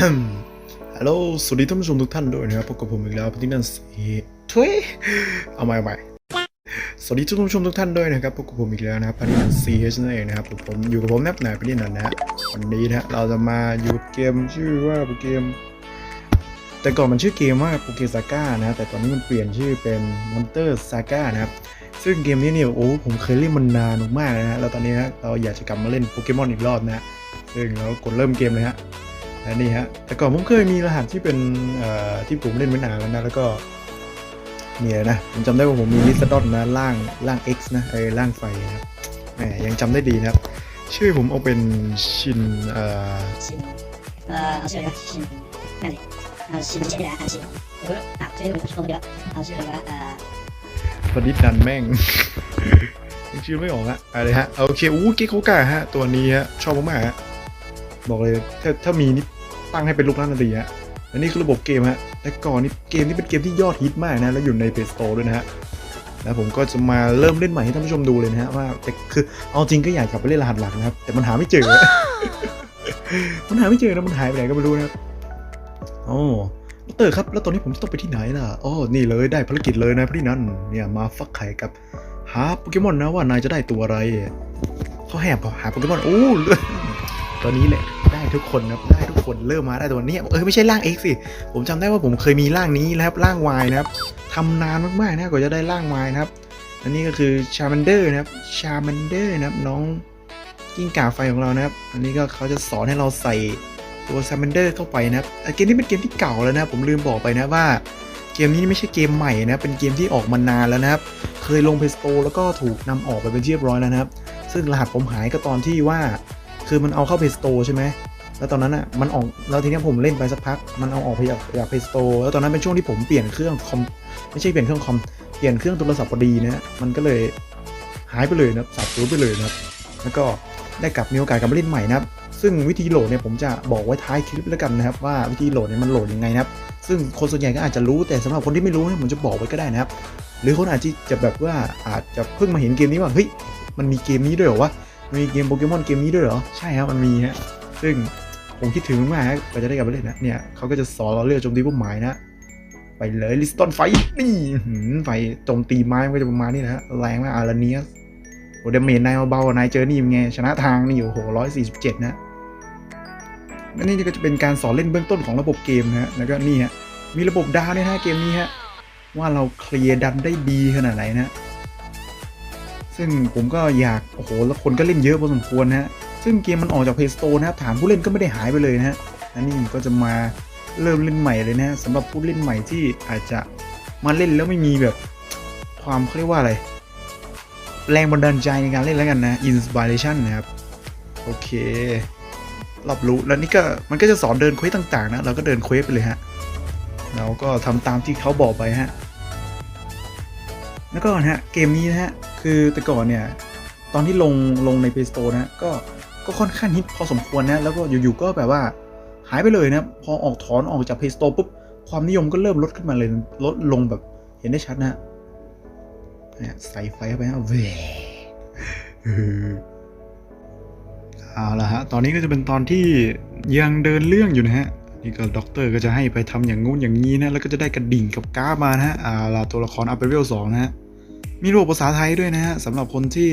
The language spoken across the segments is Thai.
ฮัลโหล สวัสดีท่านผู้ชมทุกท่านด้วยนะครับ พบกับผมอีกแล้วพที่นั่นสีทุยเอาใหม่เอาใหม่สวัสดีท่านผู้ชมทุกท่านด้วยนะครับพบกับผมอีกแล้วนะครับพันธินันซีเอชนั่นเองนะครับผมอยู่กับผมแนบหนาพันธินันนะฮะวันนี้นะฮะเราจะมาอยู่เกมชื่อว่าเกม แต่ก่อนมันชื่อเกมว่าโปเกซาก้านะแต่ตอนนี้มันเปลี่ยนชื่อเป็นมอนเตอร์ซาก้านะครับซึ่งเกมนี้เนี่ยโอ้ผมเคยเล่นมันนานมากนะฮะแล้วตอนนี้นะเราอยากจะกลับมาเล่นโปเกมอนอีกรอบนะฮะซึ่งเรากดเริ่มเกมเลยฮะ อันนี้ฮะ แต่ก่อนผมเคยมีรหัสที่เป็นที่ผมเล่นมานานแล้วนะแล้วก็เนี่ยนะผมจำได้ว่าผมมีลิสต์ดอนนะล่างล่าง X นะไอ้ล่างไฟนะแหมยังจำได้ดีนะครับ ชื่อผมเอาเป็นชินเอ่อชินเออาชื่อชินนั่นเองเอาชินไม่ใช่นะเอาชินเอออะชื่อผมชอมเยอะเอาชื่อว่าเอ่อประดิษฐ์ดันแม่งชื่อไม่ออกละอะไรฮะโอเคอู้กิ๊กเโคกาฮะตัวนี้ฮะชอบมากฮะ บอกเลยถ้าถ้ามีนี่ตั้งให้เป็นลูกล้านนาทีฮะและนี่คือระบบเกมฮะแต่ก่อนนี่เกมนี้เป็นเกมที่ยอดฮิตมากนะแล้วอยู่ใน Play Store ด้วยนะฮะแล้วผมก็จะมาเริ่มเล่นใหม่ให้ท่านผู้ชมดูเลยนะฮะว่าแต่คือเอาจริงก็อยากกลับไปเล่นรหัสหลักนะครับ แต่มันหาไม่เจอ มันหาไม่เจอนะมันหายไปไหนก็ไม่รู้นะครับโอ้เตอร์ครับ แล้วตอนนี้ผมต้องไปที่ไหนล่ะอ๋อนี่เลยได้ภารกิจเลยนะพี่นั่นเนี่ยมาฟักไข่กับหาโปเกมอนนะว่านายจะได้ตัวอะไรเขาแหบหาโปเกมอนโอ้ตอนนี้แหละ ได้ทุกคนนะครับได้ทุกคนเริ่มมาได้ตัวนี้เออไม่ใช่ร่าง X สิผมจำได้ว่าผมเคยมีร่างนี้นะครับร่าง Y นะครับทำนานมากๆนะกว่าจะได้ร่าง Y นะครับอันนี้ก็คือชามันเดอร์นะครับชามันเดอร์นะครับน้องกิ้งก่าไฟของเรานะครับ อันนี้ก็เขาจะสอนให้เราใส่ตัวชามันเดอร์เข้าไปนะครับเกมนี้เป็นเกมที่เก่าแล้วนะผมลืมบอกไปนะว่าเกมนี้ไม่ใช่เกมใหม่นะเป็นเกมที่ออกมานานแล้วนะครับ เคยลง Play Store แล้วก็ถูกนำออกไปเป็นที่เรียบร้อยแล้วนะครับ ซึ่งรหัสผมหายก็ตอนที่ว่า คือมันเอาเข้า Play Store ใช่ไหมแล้วตอนนั้นอะมันออกแล้วทีนี้ผมเล่นไปสักพัก มันเอาออกไปจากจาก Play Store แล้วตอนนั้นเป็นช่วงที่ผมเปลี่ยนเครื่องคอมไม่ใช่เปลี่ยนเครื่องคอมเปลี่ยนเครื่องโทรศัพท์พอดีนะฮะมันก็เลยหายไปเลยนะสับสูญไปเลยนะแล้วก็ได้กลับมีโอกาสกลับมาเล่นใหม่นะครับซึ่งวิธีโหลดเนี่ยผมจะบอกไว้ท้ายคลิปแล้วกันนะครับว่าวิธีโหลดเนี่ยมันโหลดยังไงนะครับซึ่งคนส่วนใหญ่ก็อาจจะรู้แต่สำหรับคนที่ไม่รู้เนี่ยผมจะบอกไว้ก็ได้นะครับหรือคนอาจจะจะแบบว่าอาจจะเพิ่งมาเห็นเกมนี้ว่าเฮ้ยมันมีเกมนี้ด้วยเหรอวะ มีเกมโปเกมอนเกมนี้ด้วยเหรอ ใช่ครับมันมีฮะซึ่งผมคิดถึงมากฮะกว่าจะได้กลับมาเล่นนะเนี่ยเขาก็จะสอนเราเรื่องโจมตีเป้าหมายนะ ไปเลยลิสตันไฟนี่ไฟโจมตีไม้มันก็จะประมาณนี้นะฮะแรงมากอาราเนียสโอ้เดเมจนายเบาๆนายเจอนี่เป็นไง ชนะทางนี่โอ้โหร้อยสี่สิบเจ็ดนะนี่ก็จะเป็นการสอนเล่นเบื้องต้นของระบบเกมนะฮะแล้วก็นี่ฮะมีระบบดาวด้วยนะฮะเกมนี้ฮะว่าเราเคลียร์ดันได้ดีขนาดไหนนะ ซึ่งผมก็อยากโอ้โหแล้วคนก็เล่นเยอะพอสมควรนะฮะซึ่งเกมมันออกจาก Play Store นะครับฐานผู้เล่นก็ไม่ได้หายไปเลยนะฮะอันนี้ก็จะมาเริ่มเล่นใหม่เลยนะฮะสำหรับผู้เล่นใหม่ที่อาจจะมาเล่นแล้วไม่มีแบบความเขาเรียกว่าอะไร แรงบันดาลใจในการเล่นแล้วกันนะ inspiration นะครับ โอเค รับรู้แล้วนี่ก็มันก็จะสอนเดินเควสต่างๆนะ เราก็เดินเควสไปเลยฮะเราก็ทำตามที่เขาบอกไปฮะแล้วก็นะฮะเกมนี้นะฮะ คือแต่ก่อนเนี่ย ตอนที่ลงลงใน Play Store นะ ก็ก็ค่อนข้างฮิตพอสมควรนะ แล้วก็อยู่ๆก็แบบว่าหายไปเลยนะ พอออกถอนออกจาก Play Store ปุ๊บ ความนิยมก็เริ่มลดขึ้นมาเลย ลดลงแบบเห็นได้ชัดนะฮะเนี่ยใส่ไฟเข้าไปฮะเวเอาละฮะ ตอนนี้ก็จะเป็นตอนที่ยังเดินเรื่องอยู่นะฮะ นี่ก็ด็อกเตอร์ก็จะให้ไปทำอย่างงู้นอย่างนี้นะ แล้วก็จะได้กระดิ่งกับกามานะฮะ อ่าลาตัวละครอัพเวลสองนะฮะ มีระบบภาษาไทยด้วยนะฮะสำหรับคนที่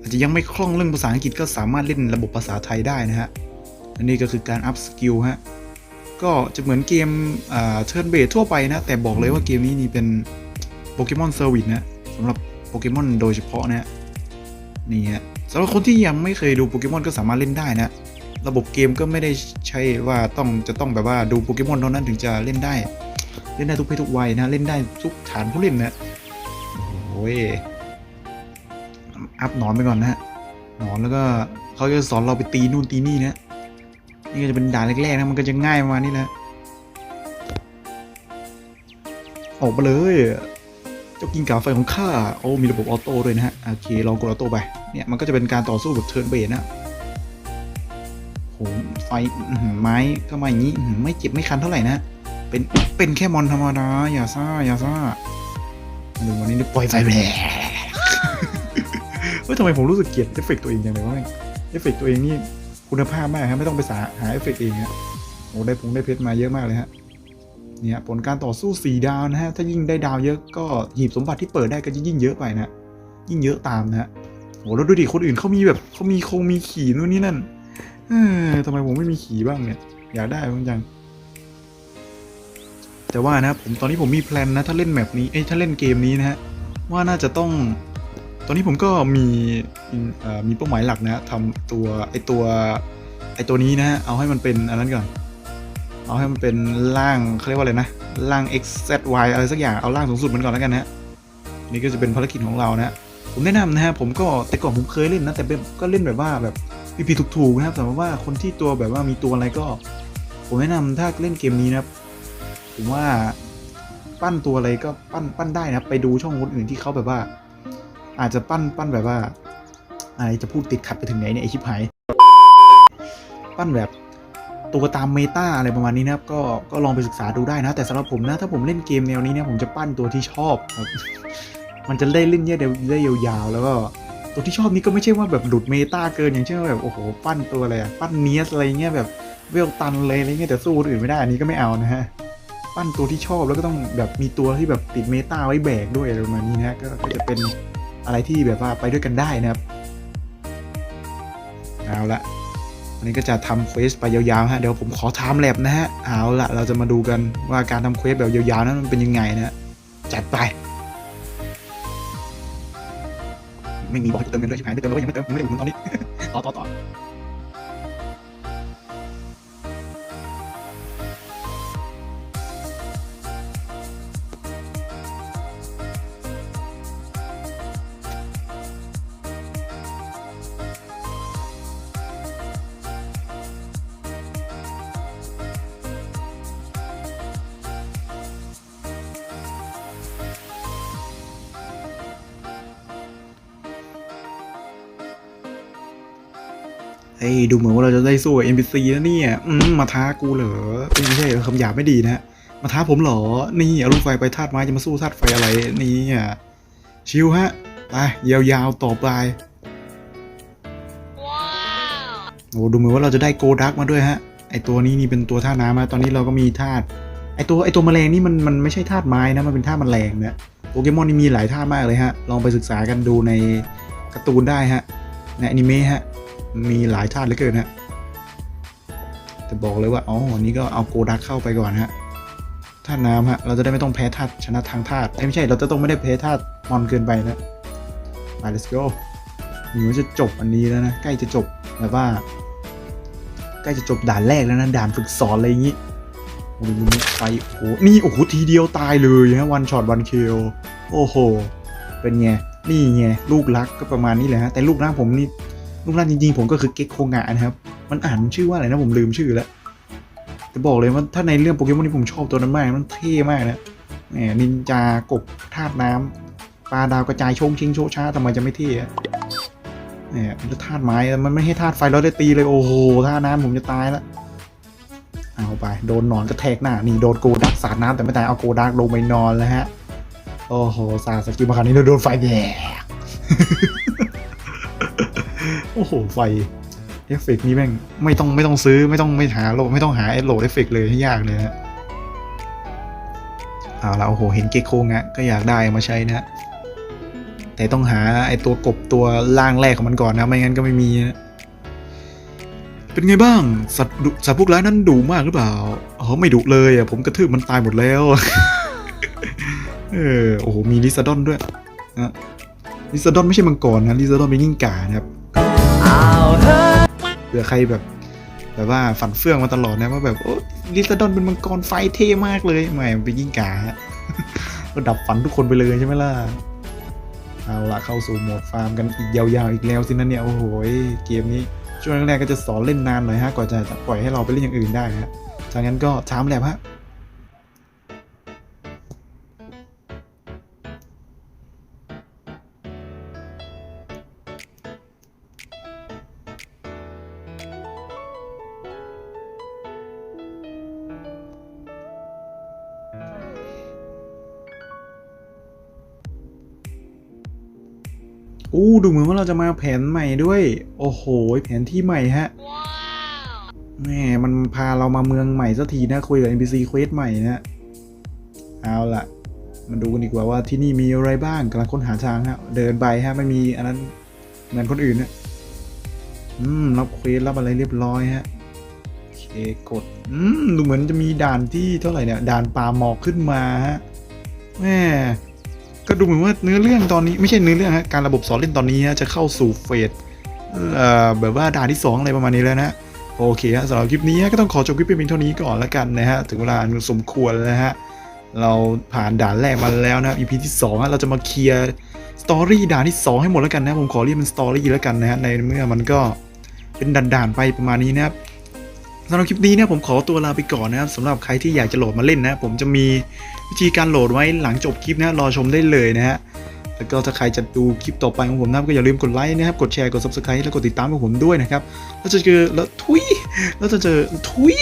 อาจจะยังไม่คล่องเรื่องภาษาอังกฤษก็สามารถเล่นระบบภาษาไทยได้นะฮะอันนี้ก็คือการอัพสกิลฮะก็จะเหมือนเกมอ่าเทิร์นเบสทั่วไปนะ แต่บอกเลยว่าเกมนี้นี่เป็นโปเกมอนเซอร์วิสนะสำหรับโปเกมอนโดยเฉพาะนะฮะนี่ฮะสำหรับคนที่ยังไม่เคยดูโปเกมอนก็สามารถเล่นได้นะ ระบบเกมก็ไม่ได้ใช่ว่าต้องจะต้องแบบว่าดูโปเกมอนเท่านั้นถึงจะเล่นได้ เล่นได้ทุกเพศทุกวัยนะ เล่นได้ทุกฐานผู้เล่นนะ โอ้ยอัพหนอนไปก่อนนะฮะหนอนแล้วก็เขาจะสอนเราไปตีนู่นตีนี่นะนี่ก็จะเป็นด่านแรกๆนะมันก็จะง่ายประมาณนี้แหละออกมาเลยเจ้ากินกาไฟของข้าโอ้มีระบบออโต้ด้วยนะฮะโอเคลองกดออโต้ไปเนี่ยมันก็จะเป็นการต่อสู้แบบเทิร์นเบสนะโหไฟไม้ก็มาอย่างนี้ไม่เจ็บไม่คันเท่าไหร่นะเป็นเป็นแค่มอนธรรมดาอย่าซ่าอย่าซ่า หนึ่งวันนี้ปล่อยไฟแหลเฮ้ยทำไมผมรู้สึกเกลียดเอฟเฟกต์ตัวเองจังเลยวะแม่งเอฟเฟกต์ตัวเองนี่คุณภาพมากครับไม่ต้องไปสาหาเอฟเฟกต์เองฮะโอ้ได้พงได้เพชรมาเยอะมากเลยฮะเนี่ยผลการต่อสู้สี่ดาวนะฮะถ้ายิ่งได้ดาวเยอะก็หีบสมบัติที่เปิดได้ก็จะยิ่งเยอะไปนะยิ่งเยอะตามนะฮะโอ้แล้วดูดิคนอื่นเขามีแบบเขามีคงมีขี่นู่นนี่นั่นเออทำไมผมไม่มีขี่บ้างเนี่ย อยากได้บ้างจัง แต่ว่านะผมตอนนี้ผมมีแพลนนะถ้าเล่นแมปนี้เอ้ยถ้าเล่นเกมนี้นะฮะว่าน่าจะต้อง ตอนนี้ผมก็มีมีเป้าหมายหลักนะฮะทำตัวไอตัวไอตัวนี้นะฮะเอาให้มันเป็นอันนั้นก่อน เอาให้มันเป็นร่างเขาเรียกว่าอะไรนะร่าง x z y อะไรสักอย่างเอาร่างสูงสุดมันก่อนแล้วกันนะฮะนี่ก็จะเป็นภารกิจของเรานะฮะผมแนะนำนะฮะผมก็แต่ก่อนผมเคยเล่นนะแต่ก็เล่นแบบว่าแบบผิดๆถูกๆนะครับแต่ว่าคนที่ตัวแบบว่ามีตัวอะไรก็ ผมแนะนำถ้าเล่นเกมนี้นะครับ ผมว่าปั้นตัวอะไรก็ปั้นปั้นได้นะไปดูช่องคนอื่นที่เขาแบบว่า อาจจะปั้นปั้นแบบว่าอะไรจะพูดติดขัดไปถึงไหนเนี่ยไอชิบหายปั้นแบบตัวตามเมตาอะไรประมาณนี้นะครับก็ก็ลองไปศึกษาดูได้นะ แต่สำหรับผมนะ ถ้าผมเล่นเกมแนวนี้เนี่ยผมจะปั้นตัวที่ชอบครับมันจะได้เล่นเยอะได้ยาวๆแล้วก็ตัวที่ชอบนี้ก็ไม่ใช่ว่าแบบหลุดเมตาเกินอย่างเช่นแบบโอ้โหปั้นตัวอะไรปั้นเนียสอะไรเงี้ยแบบเวลตันเลยอะไรเงี้ยแต่สู้คนอื่นไม่ได้อันนี้ก็ไม่เอานะฮะ ปั้นตัวที่ชอบแล้วก็ต้องแบบมีตัวที่แบบติดเมตาไว้แบกด้วยอะไรประมาณนี้นะฮะก็จะเป็นอะไรที่แบบว่าไปด้วยกันได้นะครับเอาละวันนี้ก็จะทำเควสไปยาวๆฮะเดี๋ยวผมขอไทม์แลบนะฮะเอาละเราจะมาดูกันว่าการทำเควสแบบยาวๆนั้นมันเป็นยังไงนะฮะจัดไปไม่มีบอกให้เติมเงินด้วยใช่ไหมไม่เติมแล้วยังไม่เติมยังไม่ได้อุดหนุนตอนนี้ต่อต่อต่อ เฮ้ยดูเหมือนว่าเราจะได้สู้กับ NPC แล้วเนี่ยอืมมาท้ากูเหรอเอ้ยไม่ใช่คำหยาบไม่ดีนะฮะมาท้าผมเหรอ นี่เอาลูกไฟไปธาตุไม้จะมาสู้ธาตุไฟอะไรนี่อะชิวฮะไปยาวๆต่อไปโอ้ดูเหมือนว่าเราจะได้โกดักมาด้วยฮะไอตัวนี้นี่เป็นตัวธาตุน้ำนะตอนนี้เราก็มีธาตุไอตัวไอตัวแมลงนี่มันมันไม่ใช่ธาตุไม้นะมันเป็นธาตุแมลงนะโปเกมอนนี่มีหลายธาตุมากเลยฮะลองไปศึกษากันดูในการ์ตูนได้ฮะในอนิเมะฮะ มีหลายธาตุเหลือเกินฮะแต่บอกเลยว่าอ๋อวันนี้ก็เอาโกดักเข้าไปก่อนฮะธาตุน้ำฮะเราจะได้ไม่ต้องแพ้ธาตุชนะทางธาตุไม่ใช่เราจะต้องไม่ได้แพ้ธาตุมอนเกินไปนะมา let's go หมือนจะจบอันนี้แล้วนะใกล้จะจบแบบว่า ใกล้จะจบด่านแรกแล้วนะด่านฝึกสอนอะไรอย่างงี้โอ้โหนี่ไฟโอ้โหนี่โอ้โหทีเดียวตายเลยฮะวันช็อตวันคิลโอ้โหเป็นไงนี่ไงลูกรักก็ประมาณนี้แหละฮะแต่ลูกรักผมนี่ ลูกรักจริงๆ ผมก็คือเก็กโคงะนะครับ มันอ่านชื่อว่าอะไรนะผมลืมชื่อแล้ว แต่บอกเลยว่าถ้าในเรื่องโปเกมอนที่ผมชอบตัวนั้นมาก มันเท่มากนะแหมนินจากบธาตุน้ำปลาดาวกระจายชงชิงโชช้าทำไมจะไม่เท่อะแหมแล้วธาตุไม้ มันไม่ให้ธาตุไฟเราได้ตีเลย โอ้โหธาตุน้ำผมจะตายละเอาไป โดนนอนกระแทกหน้า นี่โดนโกดักสาดน้ำแต่ไม่ตาย เอาโกดักลงไปนอนแล้วฮะ โอ้โห สาดสกิลมาคราวนี้โดนไฟแย่ อ้โห ไฟเอฟเฟกต์นี้แม่งไม่ต้องไม่ต้องซื้อไม่ต้องไม่หาโหลดไม่ต้องหาโหลดเอฟเฟกต์เลยให้ยากเลยนะเอาละโอ้โห เห็นเกคโคงะก็อยากได้มาใช้นะ แต่ต้องหาไอตัวกบตัวล่างแรกของมันก่อนนะ ไม่งั้นก็ไม่มีนะเป็นไงบ้าง สัตว์สัตว์พวกร้ายนั้นดุมากหรือเปล่าอ๋อไม่ดุเลยอะผมกระทืบมันตายหมดแล้วเออโอ้โหมีลิซาดอนด้วยนะลิซาดอนไม่ใช่มังกรนะลิซาดอนเป็นยิ่งก่านะครับ เผื่อใครแบบแบบว่าฝันเฟื่องมาตลอดนะว่าแบบโอ้ลิซาดอนเป็นมังกรไฟเท่มากเลยไม่มันเป็นยิ่งกาก็ดับฝันทุกคนไปเลยใช่ไหมล่ะเอาละเข้าสู่โหมดฟาร์มกันอีกยาวๆอีกแล้วสินะเนี่ยโอ้โหเกมนี้ช่วงแรกๆก็จะสอนเล่นนานหน่อยฮะกว่าจะปล่อยให้เราไปเล่นอย่างอื่นได้ฮะจากนั้นก็ถามแลบฮะ อู้ดูเหมือนว่าเราจะมาแผนใหม่ด้วย โอ้โห แผนที่ใหม่ฮะแหมมันพาเรามาเมืองใหม่สักทีนะ คุยกับ NPC เควสใหม่นะเอาล่ะ มาดูกันดีกว่าว่าที่นี่มีอะไรบ้างกำลังค้นหาทางฮะ เดินไปฮะไม่มีอันนั้นเหมือนคนอื่นนะอืมรับเควสรับอะไรเรียบร้อยฮะโอเคกด อืมดูเหมือนจะมีด่านที่เท่าไหร่เนี่ย ด่านป่าหมอกขึ้นมาฮะแหม ก็ดูเหมือนว่าเนื้อเรื่องตอนนี้ไม่ใช่เนื้อเรื่องฮะการระบบสอนเล่นตอนนี้จะเข้าสู่เฟสเอ่อแบบว่าด่านที่สองอะไรประมาณนี้แล้วนะโอเคฮะสำหรับคลิปนี้ก็ต้องขอจบคลิปเพียงเท่านี้ก่อนแล้วกันนะฮะถึงเวลาสมควรแล้วฮะเราผ่านด่านแรกมาแล้วนะครับ EP ที่2ฮะเราจะมาเคลียร์สตอรี่ด่านที่ 2 ให้หมดแล้วกันนะผมขอเรียกเป็นสตอรี่แล้วกันนะฮะในเมื่อมันก็เป็นด่านๆไปประมาณนี้นะครับ สำหรับคลิปนี้เนี่ยผมขอตัวลาไปก่อนนะครับสำหรับใครที่อยากจะโหลดมาเล่นนะ ผมจะมีวิธีการโหลดไว้หลังจบคลิปนะรอชมได้เลยนะฮะแล้วก็ถ้าใครจะดูคลิปต่อไปของผมนะก็อย่าลืมกดไลค์นะครับกดแชร์กด subscribe แล้วกดติดตามของผมด้วยนะครับแล้วจะเจอแล้วทุยแล้วจะเจอทุย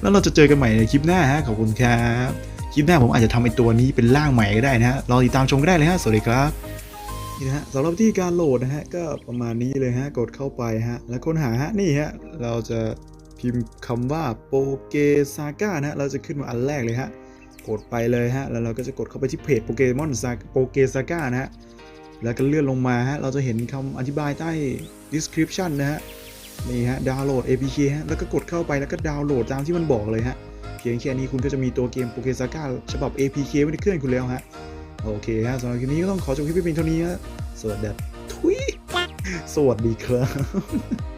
แล้วเราจะเจอกันใหม่ในคลิปหน้าฮะขอบคุณครับคลิปหน้าผมอาจจะทำไอตัวนี้เป็นร่างใหม่ก็ได้นะฮะรอติดตามชมก็ได้เลยฮะสวัสดีครับ นี่นะฮะสำหรับวิธีการโหลดนะฮะก็ประมาณนี้เลยฮะกดเข้าไปฮะแล้วค้นหาฮะนี่ฮะเราจะพิมพ์คำว่าโปเกซาก้านะฮะเราจะขึ้นมาอันแรกเลยฮะกดไปเลยฮะแล้วเราก็จะกดเข้าไปที่เพจโปเกมอนซาโปเกซาก้านะฮะแล้วก็เลื่อนลงมาฮะเราจะเห็นคำอธิบายใต้ description นะฮะนี่ฮะดาวน์โหลด APK ฮะแล้วก็กดเข้าไปแล้วก็ดาวน์โหลดตามที่มันบอกเลยฮะเพียงแค่นี้คุณก็จะมีตัวเกมโปเกซาก้าฉบับ APK ไว้ในเครื่องคุณแล้วฮะ โอเคฮะสำหรับคลิปนี้ก็ต้องขอจบคลิปไปเพียงเท่านี้ฮะสวัสดีทุยสวัสดีครับ